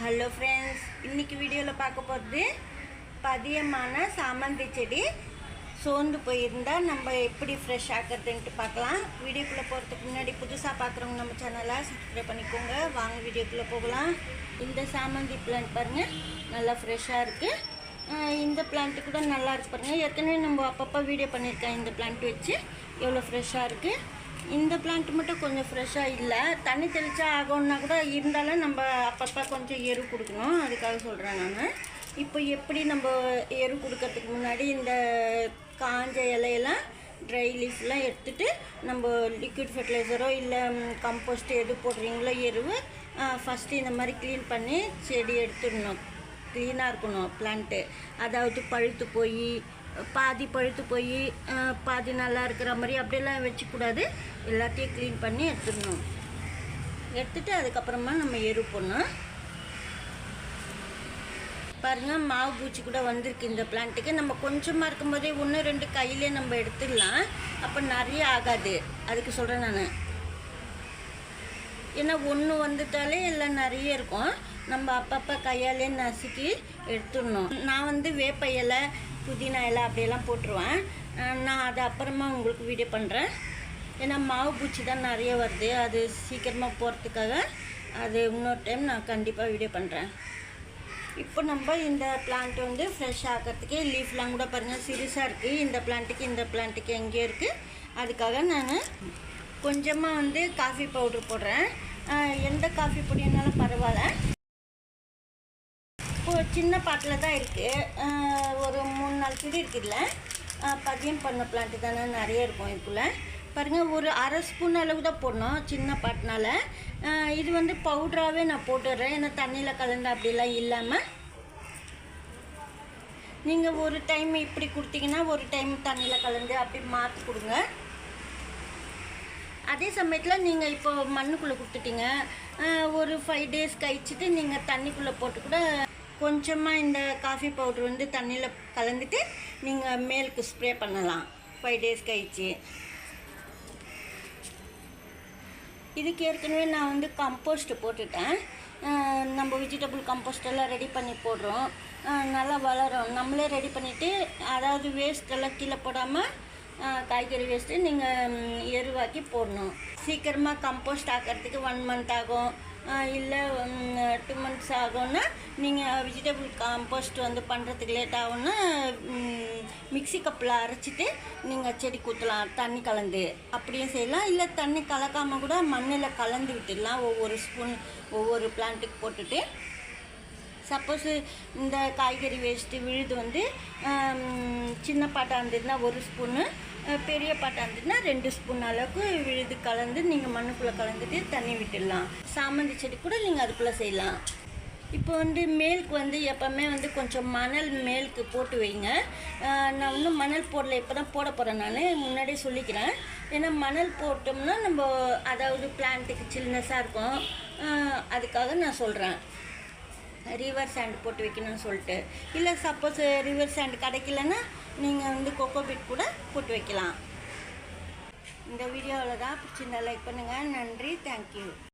Hello friends இன்னைக்கு வீடியோவில் பார்க்க போகிறது பதியமான சாமந்தி செடி. சோர்ந்து போயிருந்தால் நம்ம எப்படி ஃப்ரெஷ் ஆக்கிறதுன்ட்டு பார்க்கலாம். வீடியோக்குள்ளே போகிறதுக்கு முன்னாடி புதுசாக பார்க்குறவங்க நம்ம சேனலை சப்ஸ்கிரைப் பண்ணிக்கோங்க. வாங்க வீடியோக்குள்ளே போகலாம். இந்த சாமந்தி பிளான்ட் பாருங்கள் நல்லா ஃப்ரெஷ்ஷாக இருக்குது இந்த பிளான்ட்டு கூட நல்லா இருக்கு பாருங்கள் ஏற்கனவே நம்ம அப்பப்போ வீடியோ பண்ணியிருக்கேன். இந்த பிளான்ட் வச்சு எவ்வளோ ஃப்ரெஷ்ஷாக இருக்குது இந்த பிளான்ட் மட்டும் கொஞ்சம் ஃப்ரெஷ்ஷாக இல்லை. தண்ணி தெளிச்சா ஆகணும்னா கூட இருந்தாலும் நம்ம அப்பப்போ கொஞ்சம் எரு கொடுக்கணும். அதுக்காக சொல்கிறேன் நான். இப்போ எப்படி நம்ம எரு கொடுக்கறதுக்கு முன்னாடி இந்த காஞ்ச இலையெல்லாம் ட்ரை லீஃப்லாம் எடுத்துகிட்டு நம்ம லிக்விட் ஃபெர்டிலைசரோ இல்லை கம்போஸ்ட் எது போடுறீங்களோ எருவு ஃபஸ்ட்டு இந்த மாதிரி க்ளீன் பண்ணி செடி எடுத்துடணும். க்ளீனாக இருக்கணும் பிளான்ட்டு அதாவது பழுத்து போய் பாதி பழுத்து போய் பாதி நல்லா இருக்கிற மாதிரி அப்படியெல்லாம் வச்சுக்கூடாது. எல்லாத்தையும் க்ளீன் பண்ணி எடுத்துடணும். எடுத்துட்டு அதுக்கப்புறமா நம்ம எரு போடணும். பாருங்கள் மாவு பூச்சி கூட வந்திருக்கு இந்த பிளான்ட்டுக்கு நம்ம கொஞ்சமாக இருக்கும்போதே ஒன்று ரெண்டு கையிலே நம்ம எடுத்துடலாம். அப்போ நிறைய ஆகாது. அதுக்கு சொல்கிறேன் நான். ஏன்னா ஒன்று வந்துட்டாலே எல்லாம் நிறைய இருக்கும். நம்ம அப்பப்போ கையாலே நசுக்கி எடுத்துடணும். நான் வந்து வேப்ப இலை புதினா இலை அப்படியெல்லாம் போட்டுருவேன். நான் அது அப்புறமா உங்களுக்கு வீடியோ பண்ணுறேன் ஏன்னா மாவு பூச்சி தான் நிறைய வருது. அது சீக்கிரமாக போகிறதுக்காக அது இன்னொரு டைம் நான் கண்டிப்பாக வீடியோ பண்ணுறேன் இப்போ நம்ம இந்த பிளான்ட் வந்து ஃப்ரெஷ் ஆக்கிறதுக்கு லீஃப்லாம் கூட பாருங்கள் சிறுசாக இருக்குது இந்த பிளான்ட்டுக்கு இந்த பிளான்ட்டுக்கு எங்கேயோ இருக்குது அதுக்காக நான் கொஞ்சமாக வந்து காஃபி பவுட்ரு போடுறேன். எந்த காஃபி பொடினாலும் பரவாயில்ல. சின்ன பாட்டில் தான் இருக்குது ஒரு மூணு நாலு செடி இருக்குதுல்ல பதியம் பண்ண பிளான்ட்டு தானே நிறைய இருக்கும் இதுக்குள்ளே. பாருங்கள் ஒரு அரை ஸ்பூன் அளவு தான் போடணும் சின்ன பாட்டினால. இது வந்து பவுடராகவே நான் போட்டுடுறேன். ஏன்னா தண்ணியில் கலந்து அப்படிலாம் இல்லாமல் நீங்கள் ஒரு டைம் இப்படி கொடுத்தீங்கன்னா ஒரு டைம் தண்ணியில் கலந்து அப்படி மாற்றி கொடுங்க. அதே சமயத்தில் நீங்கள் இப்போ மண்ணுக்குள்ளே கொடுத்துட்டீங்க. ஒரு ஃபைவ் டேஸ் கழிச்சிட்டு நீங்கள் தண்ணிக்குள்ளே போட்டு கூட கொஞ்சமாக இந்த காஃபி பவுட்ரு வந்து தண்ணியில் கலந்துட்டு நீங்கள் மேலுக்கு ஸ்ப்ரே பண்ணலாம். ஃபைவ் டேஸ் கழிச்சு. இதுக்கு ஏற்கனவே நான் வந்து கம்போஸ்ட் போட்டுட்டேன். நம்ம வெஜிடபிள் கம்போஸ்டெல்லாம் ரெடி பண்ணி போடுறோம். நல்லா வளரும். நம்மளே ரெடி பண்ணிவிட்டு அதாவது வேஸ்ட் எல்லாம் கீழே போடாமல் காய்கறி வேஸ்ட்டு நீங்கள் எருவாக்கி போடணும். சீக்கிரமாக கம்போஸ்ட் ஆக்கிறதுக்கு ஒன் மந்த் ஆகும். இல்லை டூ மந்த்ஸ் ஆகும்னா நீங்கள் வெஜிடபிள் காம்போஸ்ட் வந்து பண்ணுறதுக்கு லேட் ஆகும்னா மிக்ஸி கப்பில் அரைச்சிட்டு நீங்கள் செடி ஊற்றலாம் தண்ணி கலந்து. அப்படியும் செய்யலாம். இல்லை தண்ணி கலக்காமல் கூட மண்ணில் கலந்து விட்டுடலாம். ஒவ்வொரு ஸ்பூன் ஒவ்வொரு பிளான்ட்டுக்கு போட்டுட்டு சப்போஸ் இந்த காய்கறி வேஸ்ட்டு விழுது வந்து சின்ன பாட்டாக இருந்ததுன்னா ஒரு ஸ்பூனு பெரிய பாட்டாக இருந்ததுன்னா ரெண்டு ஸ்பூன் அளவுக்கு விழுது கலந்து நீங்கள் மண்ணுக்குள்ளே கலந்துட்டு தண்ணி விட்டுடலாம். சாமந்தி செடி கூட நீங்கள் அதுக்குள்ளே செய்யலாம். இப்போ வந்து மேலுக்கு வந்து எப்போவுமே வந்து கொஞ்சம் மணல் மேலுக்கு போட்டு வைங்க. நான் இன்னும் மணல் போடல இப்போ தான் போட போகிறேன் நான். முன்னாடியே சொல்லிக்கிறேன். ஏன்னா மணல் போட்டோம்னா நம்ம அதாவது பிளான்ட்டுக்கு சில்னஸாக இருக்கும். அதுக்காக நான் சொல்கிறேன் ரிவர் சாண்ட் போட்டு வைக்கணும்னு சொல்லிட்டு. இல்லை சப்போஸ் ரிவர் சாண்ட் கிடைக்கலன்னா நீங்கள் வந்து கொக்கோ பீட் கூட போட்டு வைக்கலாம். இந்த வீடியோவில் தான் பிடிச்சிருந்தா லைக் பண்ணுங்கள் நன்றி. தேங்க்யூ